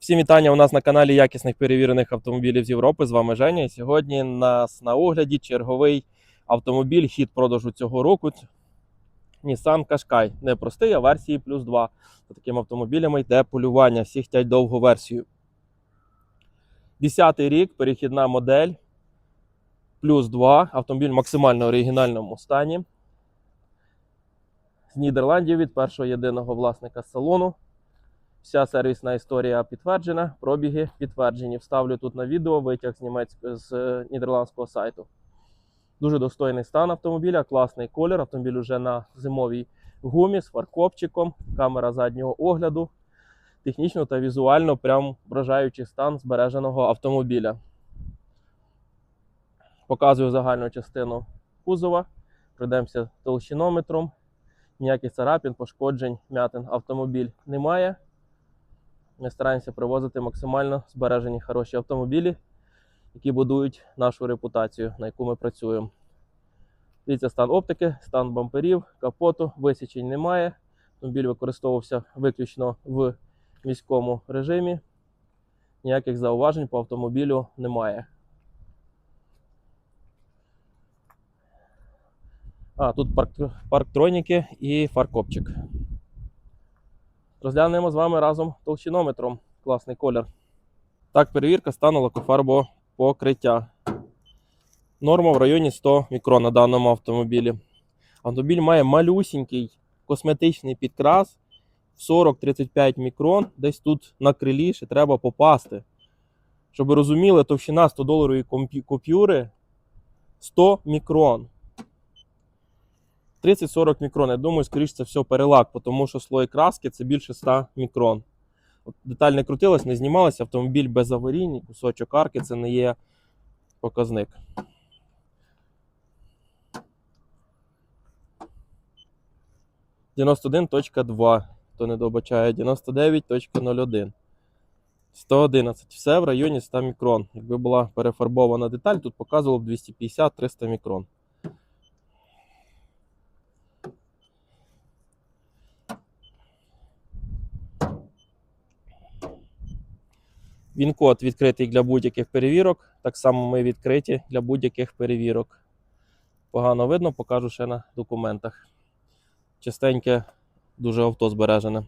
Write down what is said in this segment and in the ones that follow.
Всім вітання у нас на каналі якісних перевірених автомобілів з Європи. З вами Женя. І сьогодні нас на огляді черговий автомобіль хід продажу цього року. Nissan Qashqai. Не простий, а версії плюс 2. За такими автомобілями йде полювання. Всі хочуть довгу версію. Десятий рік, перехідна модель. Плюс 2. Автомобіль в максимально оригінальному стані. З Нідерландів від першого єдиного власника салону. Вся сервісна історія підтверджена, пробіги підтверджені. Вставлю тут на відео витяг з німецького з е, нідерландського сайту. Дуже достойний стан автомобіля, класний колір. Автомобіль уже на зимовій гумі з фаркопчиком, камера заднього огляду. Технічно та візуально прям вражаючий стан збереженого автомобіля. Показую загальну частину кузова. Пройдемося толщинометром. Ніяких царапін, пошкоджень, м'ятин автомобіль немає. Ми стараємося привозити максимально збережені хороші автомобілі, які будують нашу репутацію, на яку ми працюємо. Дивіться стан оптики, стан бамперів, капоту, висічень немає. Автомобіль використовувався виключно в міському режимі. Ніяких зауважень по автомобілю немає. А, тут парк, парктроніки і фаркопчик. Розглянемо з вами разом толщинометром. Класний колір. Так, перевірка стану лакофарбопокриття. Норма в районі 100 мікрон на даному автомобілі. Автомобіль має малюсінький косметичний підкрас в 40-35 мікрон. Десь тут на крилі ще треба попасти. Щоб ви розуміли, товщина 100 доларової купюри 100 мікрон. 30-40 мікрон. Я думаю, скоріше це все перелак, тому що слой краски це більше 100 мікрон. Деталь не крутилась, не знімалася, автомобіль безаварійний, кусочок арки це не є показник. «91.2», хто не добачає, 99.01. 111. Все в районі 100 мікрон. Якби була перефарбована деталь, тут показувало б 250-300 мікрон. Він-код відкритий для будь-яких перевірок. Так само ми відкриті для будь-яких перевірок. Погано видно, покажу ще на документах. Чистеньке, дуже авто збережене.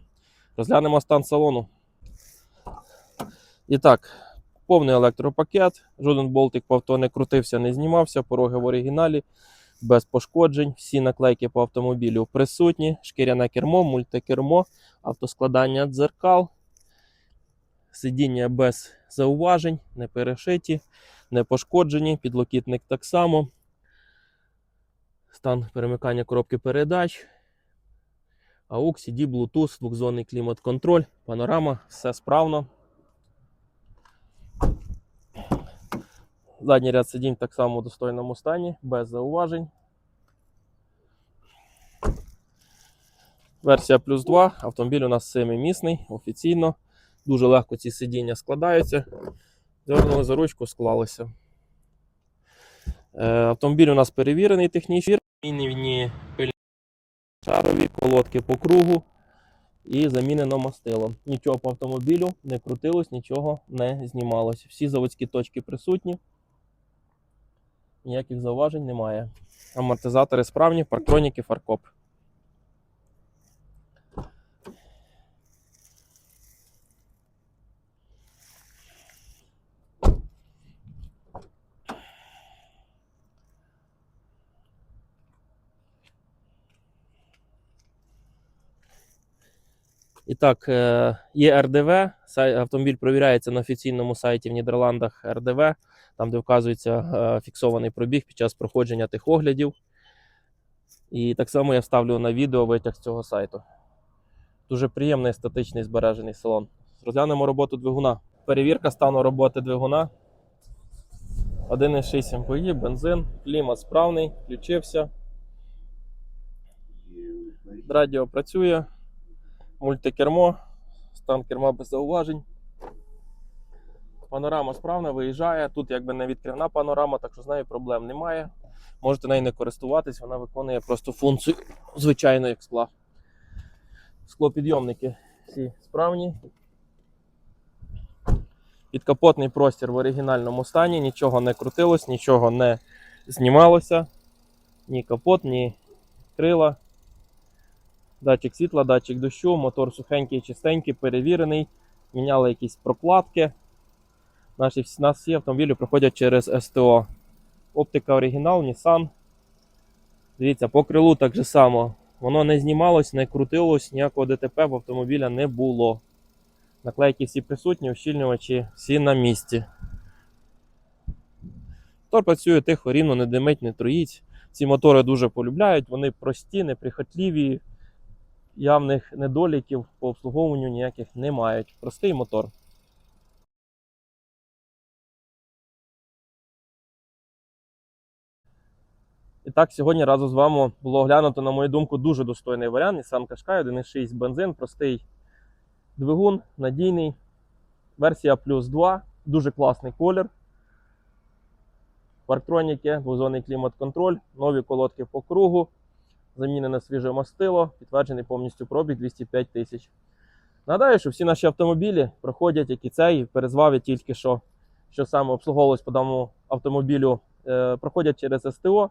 Розглянемо стан салону. І так, повний електропакет. Жоден болтик по авто не крутився, не знімався. Пороги в оригіналі, без пошкоджень. Всі наклейки по автомобілю присутні. Шкіряне кермо, мультикермо, автоскладання дзеркал. Сидіння без зауважень, не перешиті, не пошкоджені, підлокітник так само. Стан перемикання коробки передач. AUX, CD, Bluetooth, двохзонний клімат-контроль, панорама, все справно. Задній ряд сидінь так само у достойному стані, без зауважень. Версія плюс 2. Автомобіль у нас семимісний, офіційно. Дуже легко ці сидіння складаються. Дернули за ручку, склалися. Е, автомобіль у нас перевірений технічно. Мінівні пильні шарові колодки по кругу і замінено мастило. Нічого по автомобілю не крутилось, нічого не знімалось. Всі заводські точки присутні. Ніяких зауважень немає. Амортизатори справні, парктроніки, фаркоп. І так, е, є РДВ. Автомобіль провіряється на офіційному сайті в Нідерландах РДВ, там, де вказується е, фіксований пробіг під час проходження тих оглядів. І так само я вставлю на відео витяг з цього сайту. Дуже приємний естетичний збережений салон. Розглянемо роботу двигуна. Перевірка стану роботи двигуна. 1,6 МПІ, бензин, клімат справний, включився. Радіо працює мультикермо, стан керма без зауважень. Панорама справна, виїжджає. Тут якби не відкривна панорама, так що з нею проблем немає. Можете нею не користуватись, вона виконує просто функцію звичайно як скла. Склопідйомники всі справні. Підкапотний простір в оригінальному стані, нічого не крутилось, нічого не знімалося. Ні капот, ні крила. Датчик світла, датчик дощу, мотор сухенький, чистенький, перевірений. Міняли якісь прокладки. Наші нас всі автомобілі проходять через СТО. Оптика оригінал, Nissan. Дивіться, по крилу так же само. Воно не знімалось, не крутилось, ніякого ДТП в автомобіля не було. Наклейки всі присутні, ущільнювачі всі на місці. Мотор працює тихо, рівно, не димить, не троїть. Ці мотори дуже полюбляють, вони прості, неприхотливі, явних недоліків по обслуговуванню ніяких не мають. Простий мотор. І так, сьогодні разом з вами було оглянуто, на мою думку, дуже достойний варіант. Nissan Qashqai 1.6 бензин, простий двигун, надійний. Версія плюс 2, дуже класний колір. Парктроніки, двозонний клімат-контроль, нові колодки по кругу, замінене свіже мастило, підтверджений повністю пробіг 205 тисяч. Нагадаю, що всі наші автомобілі проходять, як і цей, перезвав тільки що, що саме обслуговувалось по даному автомобілю, е, проходять через СТО.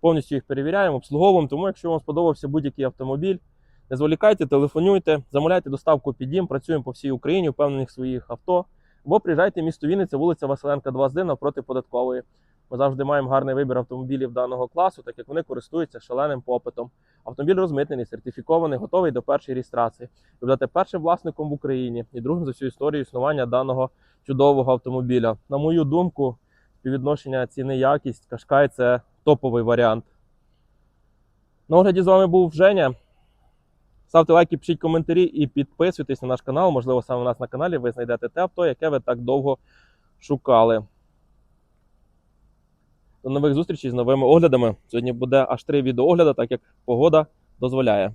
Повністю їх перевіряємо, обслуговуємо. Тому, якщо вам сподобався будь-який автомобіль, не зволікайте, телефонуйте, замовляйте доставку під дім, працюємо по всій Україні, впевнених своїх авто. Або приїжджайте в місто Вінниця, вулиця Василенка, 2 з навпроти податкової. Ми завжди маємо гарний вибір автомобілів даного класу, так як вони користуються шаленим попитом. Автомобіль розмитнений, сертифікований, готовий до першої реєстрації. Ви будете першим власником в Україні і другим за всю історію існування даного чудового автомобіля. На мою думку, співвідношення ціни якість Кашкай це топовий варіант. На огляді з вами був Женя. Ставте лайки, пишіть коментарі і підписуйтесь на наш канал. Можливо, саме у нас на каналі ви знайдете те авто, яке ви так довго шукали. До нових зустрічей з новими оглядами. Сьогодні буде аж три відеоогляди, так як погода дозволяє.